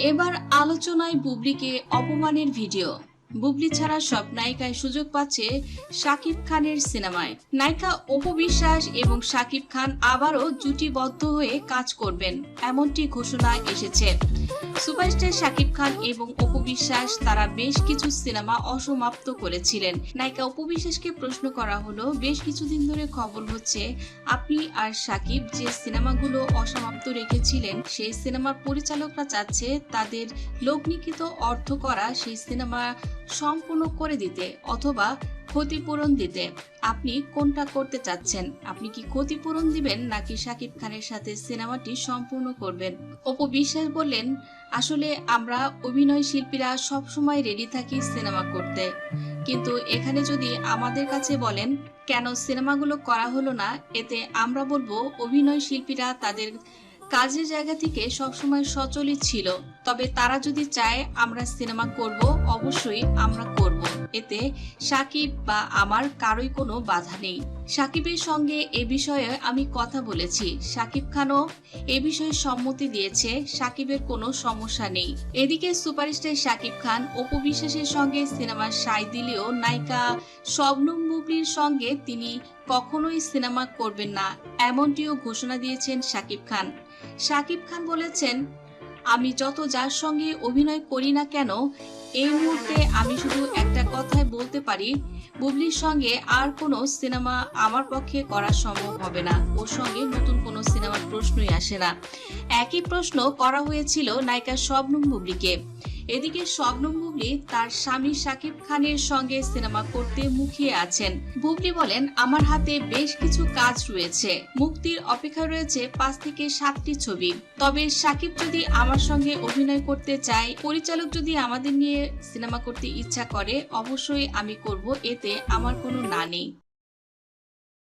এবার আলোচনায় বুবলিকে অপমানের ভিডিও। বুবলি ছাড়া সব নায়িকায় সুযোগ পাচ্ছে শাকিব খানের সিনেমায়। নায়িকা অপু বিশ্বাস এবং শাকিব খান আবারও জুটিবদ্ধ হয়ে কাজ করবেন, এমনটি ঘোষণা এসেছে। সুপারস্টার শাকিব খান এবং অপু বিশ্বাস তারা বেশ কিছু সিনেমা অসমাপ্ত করেছিলেন। নায়িকা অপু বিশ্বাসকে প্রশ্ন করা হলো, বেশ কিছুদিন ধরে খবর হচ্ছে আপনি আর শাকিব যে সিনেমাগুলো অসমাপ্ত রেখেছিলেন, সেই সিনেমার পরিচালকরা চাচ্ছে তাদের লগ্নিকৃত অর্থ করা সেই সিনেমা সম্পূর্ণ করে দিতে অথবা ক্ষতিপূরণ দিতে আপনি কোনটা করতে চাচ্ছেন? আপনি কি ক্ষতিপূরণ দিবেন নাকি শাকিব খানের সাথে সিনেমাটি সম্পূর্ণ করবেন? অপু বিশ্বাস বললেন, আসলে আমরা অভিনয় শিল্পীরা সবসময় রেডি থাকি সিনেমা করতে। কিন্তু এখানে যদি আমাদের কাছে বলেন, কেন সিনেমাগুলো করা হলো না? এতে আমরা বলব, অভিনয় শিল্পীরা তাদের কাজের জায়গা থেকে সবসময় সচলিত ছিল। তবে তারা যদি চায় আমরা সিনেমা করব, অবশ্যই আমরা করব। এতে সাকিব বা আমার কারোই কোনো বাধা নেই। সাকিবের সঙ্গে এ বিষয়ে আমি কথা বলেছি। সাকিব খানও এ বিষয়ে সম্মতি দিয়েছে, সাকিবের কোনো সমস্যা নেই। এদিকে সুপারস্টার সাকিব খান অপু বিশ্বাসের সঙ্গে সিনেমার সাই দিলেও নায়িকা শবনম বুবলির সঙ্গে তিনি কখনোই সিনেমা করবেন না, এমনটিও ঘোষণা দিয়েছেন সাকিব খান। সাকিব খান বলেছেন, আমি যত যার সঙ্গে অভিনয় করি না কেন, এই মুহূর্তে আমি শুধু একটা কথাই বলতে পারি, বুবলির সঙ্গে আর কোনো সিনেমা আমার পক্ষে করা সম্ভব হবে না। ওর সঙ্গে নতুন কোনো সিনেমার প্রশ্নই আসে না। একই প্রশ্ন করা হয়েছিল নায়িকা শবনম বুবলিকে। এদিকে শবনম বুবলি তার স্বামী শাকিব খানের সঙ্গে সিনেমা করতে মুখিয়ে আছেন। বুবলি বলেন, আমার হাতে বেশ কিছু কাজ রয়েছে। মুক্তির অপেক্ষা রয়েছে পাঁচ থেকে সাতটি ছবি। তবে শাকিব যদি আমার সঙ্গে অভিনয় করতে চায়, পরিচালক যদি আমাদের নিয়ে সিনেমা করতে ইচ্ছা করে, অবশ্যই আমি করব। এতে আমার কোনো না নেই।